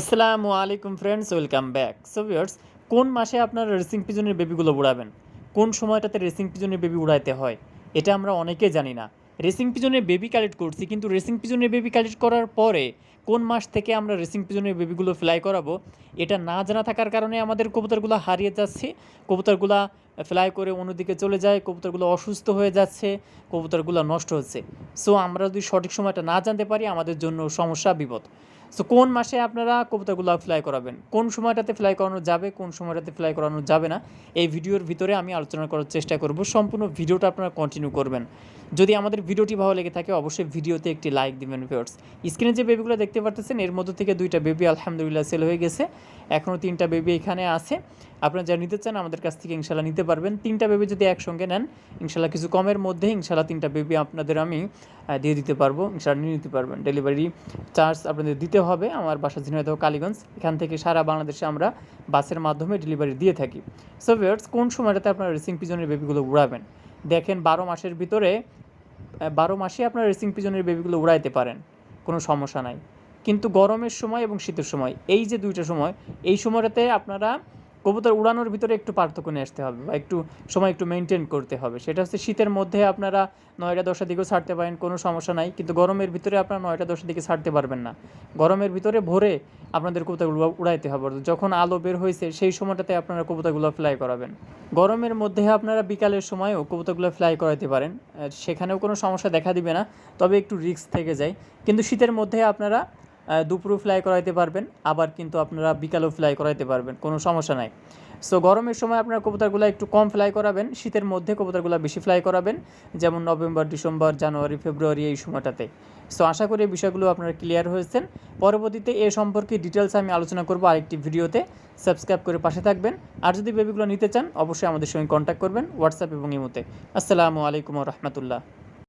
আসসালামু আলাইকুম friends welcome back so viewers কোন মাসে আপনারা রেসিং পিজনের বেবিগুলো উড়াবেন? কোন সময়টাতে রেসিং পিজনের বেবি উড়াইতে হয়? এটা আমরা অনেকে জানি না। রেসিং পিজনের বেবি কালেক্ট করছি, কিন্তু রেসিং পিজনের বেবি কালেক্ট করার পরে কোন মাস থেকে আমরা রেসিং পিজনের বেবিগুলো ফ্লাই করাবো, এটা না জানা থাকার কারণে আমাদের কবুতরগুলো হারিয়ে যাচ্ছে, কবুতরগুলো ফ্লাই করে অন্যদিকে চলে যায়, কবুতরগুলো অসুস্থ হয়ে যাচ্ছে, কবুতরগুলো নষ্ট হচ্ছে। সো আমরা যদি সঠিক সময়টা না জানতে পারি, আমাদের জন্য সমস্যা, বিপদ। সো কোন মাসে আপনারা কবুতরগুলো ফ্লাই করাবেন? কোন সময়টাতে ফ্লাই করানো যাবে, কোন সময়টাতে ফ্লাই করানো যাবে না, এই ভিডিওর ভিতরে আমি আলোচনা করার চেষ্টা করব। সম্পূর্ণ ভিডিওটা আপনারা কন্টিনিউ করবেন। যদি আমাদের ভিডিওটি ভালো লেগে থাকে, অবশ্যই ভিডিওতে একটি লাইক দিবেন ভিউয়ার্স স্ক্রিনে যে বেবিগুলো দেখতে পারতেছেন, এর মধ্যে থেকে দুইটা বেবি আলহামদুলিল্লাহ সেল হয়ে গেছে। এখনও তিনটা বেবি এখানে আছে। আপনারা যা নিতে চান, আমাদের কাছ থেকে ইনশাল্লাহ নিতে পারবেন। তিনটা বেবি যদি একসঙ্গে নেন, ইনশাল্লাহ কিছু কমের মধ্যে ইনশাল্লাহ তিনটা বেবি আপনাদের আমি দিয়ে দিতে পারব। ইনশাল্লাহ নিয়ে নিতে পারবেন। ডেলিভারি চার্জ আপনাদের দিতে হবে। আমার বাসা ঝিনাইদহ, কালীগঞ্জ। এখান থেকে সারা বাংলাদেশে আমরা বাসের মাধ্যমে ডেলিভারি দিয়ে থাকি। সো ভিউয়ার্স কোন সময়টাতে আপনারা রেসিং পিজনের বেবিগুলো উড়াবেন? দেখেন, বারো মাসের ভিতরে বারো মাসে আপনারা রেসিং পিজনের বেবিগুলো উড়াইতে পারেন। কোনো সমস্যা নাই। কিন্তু গরমের সময় এবং শীতের সময়, এই যে দুইটা সময়, এই সময়টাতে আপনারা কবুতর উড়ানোর ভিতরে একটু পার্থক্য নিয়ে আসতে হবে বা একটু সময় একটু মেনটেন করতে হবে। সেটা হচ্ছে শীতের মধ্যে আপনারা নয়টা দশটার দিকেও ছাড়তে পারেন, কোনো সমস্যা নাই। কিন্তু গরমের ভিতরে আপনারা নয়টা দশটার দিকে ছাড়তে পারবেন না। গরমের ভিতরে ভোরে আপনাদের কবুতরগুলো উড়াইতে হবে। যখন আলো বের হয়েছে, সেই সময়টাতে আপনারা কবুতরগুলো ফ্লাই করাবেন। গরমের মধ্যে আপনারা বিকালের সময়ও কবুতরগুলো ফ্লাই করাতে পারেন। সেখানেও কোনো সমস্যা দেখা দিবে না। তবে একটু রিস্ক থেকে যায়। কিন্তু শীতের মধ্যে আপনারা দুপুরেও ফ্লাই করাইতে পারবেন, আবার কিন্তু আপনারা বিকালেও ফ্লাই করাইতে পারবেন, কোনো সমস্যা নাই। সো গরমের সময় আপনার কবুতরগুলো একটু কম ফ্লাই করাবেন, শীতের মধ্যে কবুতরগুলো বেশি ফ্লাই করাবেন, যেমন নভেম্বর, ডিসেম্বর, জানুয়ারি, ফেব্রুয়ারি এই সময়টাতে। সো আশা করি বিষয়গুলো আপনারা ক্লিয়ার হয়েছেন। পরবর্তীতে এ সম্পর্কে ডিটেলস আমি আলোচনা করব আরেকটি ভিডিওতে। সাবস্ক্রাইব করে পাশে থাকবেন। আর যদি বেবিগুলো নিতে চান, অবশ্যই আমাদের সঙ্গে কন্ট্যাক্ট করবেন হোয়াটসঅ্যাপ এবং ইমোতে। আসসালামু আলাইকুম রহমতুল্লাহ।